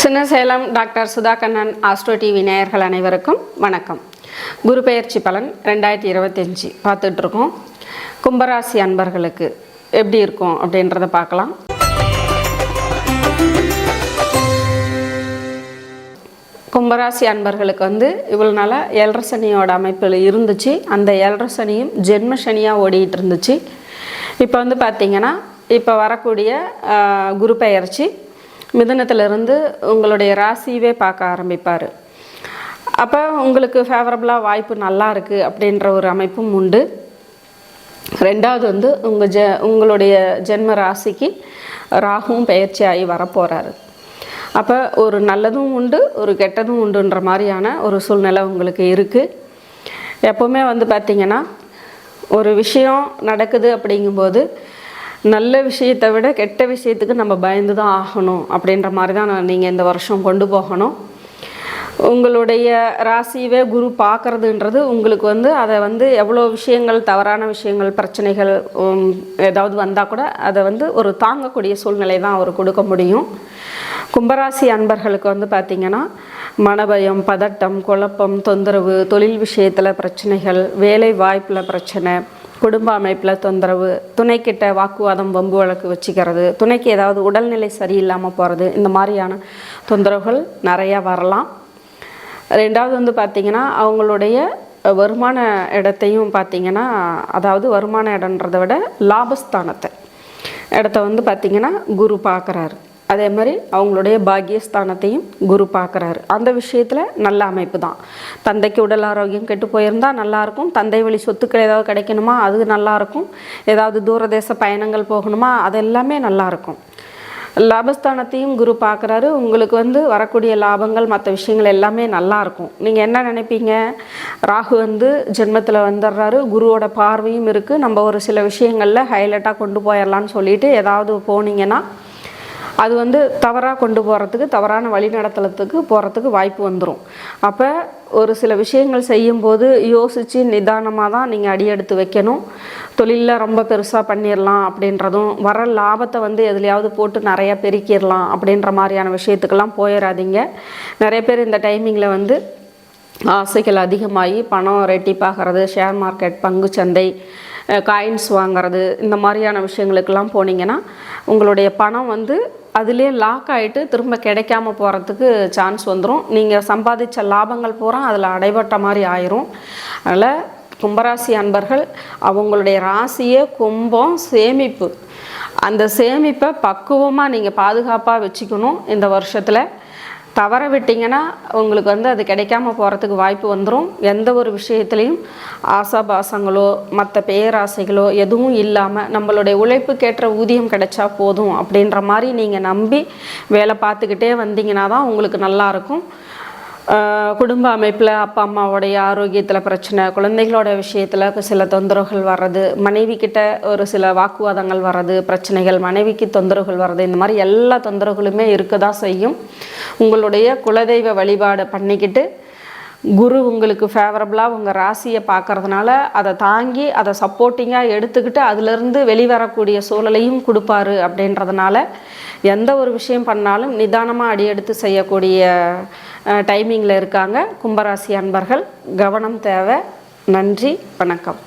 Chinnasalem doctor Sudhakannan astro TV நேயர்கள் அனைவருக்கும் வணக்கம். குரு பெயர்ச்சி பலன் ரெண்டாயிரத்தி இருபத்தஞ்சி பார்த்துட்ருக்கோம். கும்பராசி அன்பர்களுக்கு எப்படி இருக்கும் அப்படின்றத பார்க்கலாம். கும்பராசி அன்பர்களுக்கு வந்து இவ்வளோ நாளாக ஏழரை சனியோட அமைப்பில் இருந்துச்சு. அந்த ஏழரை சனியும் ஜென்ம சனியாக ஓடிட்டு இருந்துச்சு. இப்போ வந்து பார்த்திங்கன்னா இப்போ வரக்கூடிய குரு பெயர்ச்சி மிதனத்திலிருந்து உங்களுடைய ராசியவே பார்க்க ஆரம்பிப்பார். அப்போ உங்களுக்கு ஃபேவரபுளாக வாய்ப்பு நல்லா இருக்குது அப்படின்ற ஒரு அமைப்பும் உண்டு. ரெண்டாவது வந்து உங்கள் ஜ உங்களுடைய ஜென்ம ராசிக்கு ராகுவும் பயிற்சி ஆகி வரப்போகிறாரு அப்போ ஒரு நல்லதும் உண்டு ஒரு கெட்டதும் உண்டுன்ற மாதிரியான ஒரு சூழ்நிலை உங்களுக்கு இருக்குது எப்போவுமே வந்து பார்த்திங்கன்னா ஒரு விஷயம் நடக்குது அப்படிங்கும்போது நல்ல விஷயத்தை விட கெட்ட விஷயத்துக்கு நம்ம பயந்து தான் ஆகணும் அப்படின்ற மாதிரி தான் நீங்கள் இந்த வருஷம் கொண்டு போகணும். உங்களுடைய ராசியவே குரு பார்க்குறதுன்றது உங்களுக்கு வந்து அதை வந்து எவ்வளோ விஷயங்கள் தவறான விஷயங்கள் பிரச்சனைகள் ஏதாவது வந்தால் கூட அதை வந்து ஒரு தாங்கக்கூடிய சூழ்நிலை தான் அவர் கொடுக்க முடியும். கும்பராசி அன்பர்களுக்கு வந்து பார்த்திங்கன்னா மனபயம் பதட்டம் குழப்பம் தொந்தரவு தொழில் விஷயத்தில் பிரச்சனைகள் வேலை வாய்ப்பில் பிரச்சனை குடும்ப அமைப்பில் தொந்தரவு துணைக்கிட்ட வாக்குவாதம் வம்பு வழக்கு வச்சுக்கிறது துணைக்கு ஏதாவது உடல்நிலை சரியில்லாமல் போகிறது இந்த மாதிரியான தொந்தரவுகள் நிறையா வரலாம். ரெண்டாவது வந்து பார்த்திங்கன்னா அவங்களுடைய வருமான இடத்தையும் பார்த்திங்கன்னா அதாவது வருமான இடன்றதை விட லாபஸ்தானத்தை இடத்த வந்து பார்த்திங்கன்னா குரு பார்க்குறாரு அதே மாதிரி அவங்களுடைய பாக்கியஸ்தானத்தையும் குரு பார்க்குறாரு. அந்த விஷயத்தில் நல்ல அமைப்பு தான் தந்தைக்கு உடல் ஆரோக்கியம் கெட்டு போயிருந்தால் நல்லாயிருக்கும் தந்தை வழி சொத்துக்கள் ஏதாவது கிடைக்கணுமா? அது நல்லாயிருக்கும் ஏதாவது தூரதேச பயணங்கள் போகணுமா? அது எல்லாமே நல்லாயிருக்கும் லாபஸ்தானத்தையும் குரு பார்க்குறாரு. உங்களுக்கு வந்து வரக்கூடிய லாபங்கள் மற்ற விஷயங்கள் எல்லாமே நல்லாயிருக்கும் நீங்கள் என்ன நினைப்பீங்க? ராகு வந்து ஜென்மத்தில் வந்துடுறாரு குருவோட பார்வையும் இருக்குது நம்ம ஒரு சில விஷயங்களில் ஹைலைட்டாக கொண்டு போயிடலான்னு சொல்லிட்டு ஏதாவது போனீங்கன்னா அது வந்து தவறாக கொண்டு போகிறதுக்கு தவறான வழிநடத்தலத்துக்கு போகிறதுக்கு வாய்ப்பு வந்துடும் அப்போ ஒரு சில விஷயங்கள் செய்யும்போது யோசித்து நிதானமாக தான் நீங்கள் அடியெடுத்து வைக்கணும். தொழிலில் ரொம்ப பெருசாக பண்ணிடலாம் அப்படின்றதும் வர லாபத்தை வந்து எதுலையாவது போட்டு நிறையா பெருக்கிடலாம் அப்படின்ற மாதிரியான விஷயத்துக்கெல்லாம் போயிடாதீங்க நிறைய பேர் இந்த டைமிங்கில் வந்து ஆசைகள் அதிகமாகி பணம் ரெட்டிப்பாகிறது ஷேர் மார்க்கெட் பங்குச்சந்தை காயின்ஸ் வாங்குறது இந்த மாதிரியான விஷயங்களுக்கெல்லாம் போனீங்கன்னா உங்களுடைய பணம் வந்து அதிலே லாக் ஆகிட்டு திரும்ப கிடைக்காம போகிறதுக்கு சான்ஸ் வந்துடும் நீங்கள் சம்பாதிச்ச லாபங்கள் பூரா அதில் அடைபட்ட மாதிரி ஆயிரும். அதனால் கும்பராசி அன்பர்கள் அவங்களுடைய ராசியே கும்பம் சேமிப்பு. அந்த சேமிப்பை பக்குவமாக நீங்கள் பாதுகாப்பாக வச்சுக்கணும் இந்த வருஷத்தில். தவற விட்டிங்கன்னா உங்களுக்கு வந்து அது கிடைக்காம போகிறதுக்கு வாய்ப்பு வந்துடும் எந்த ஒரு விஷயத்துலையும் ஆசாபாசங்களோ மற்ற பேராசைகளோ எதுவும் இல்லாமல் நம்மளுடைய உழைப்புக்கேற்ற ஊதியம் கிடைச்சா போதும் அப்படின்ற மாதிரி நீங்கள் நம்பி வேலை பார்த்துக்கிட்டே வந்தீங்கன்னா தான் உங்களுக்கு நல்லாயிருக்கும் இருக்கும். குடும்ப அமைப்பில் அப்பா அம்மாவுடைய ஆரோக்கியத்தில் பிரச்சனை குழந்தைகளோட விஷயத்தில் சில தொந்தரவுகள் வர்றது மனைவி கிட்ட ஒரு சில வாக்குவாதங்கள் வர்றது பிரச்சனைகள் மனைவிக்கு தொந்தரவுகள் வர்றது இந்த மாதிரி எல்லா தொந்தரவுகளுமே இருக்க தான் செய்யும். உங்களுடைய குலதெய்வ வழிபாடு பண்ணிக்கிட்டு குரு உங்களுக்கு ஃபேவரபுளாக உங்கள் ராசியை பார்க்கறதுனால அதை தாங்கி அதை சப்போர்ட்டிங்காக எடுத்துக்கிட்டு அதிலிருந்து வெளிவரக்கூடிய சூழலையும் கொடுப்பாரு அப்படின்றதுனால எந்த ஒரு விஷயம் பண்ணாலும் நிதானமாக அடியெடுத்து செய்யக்கூடிய டைமிங்கில் இருக்காங்க. கும்பராசி அன்பர்கள் கவனம் தேவை. நன்றி வணக்கம்.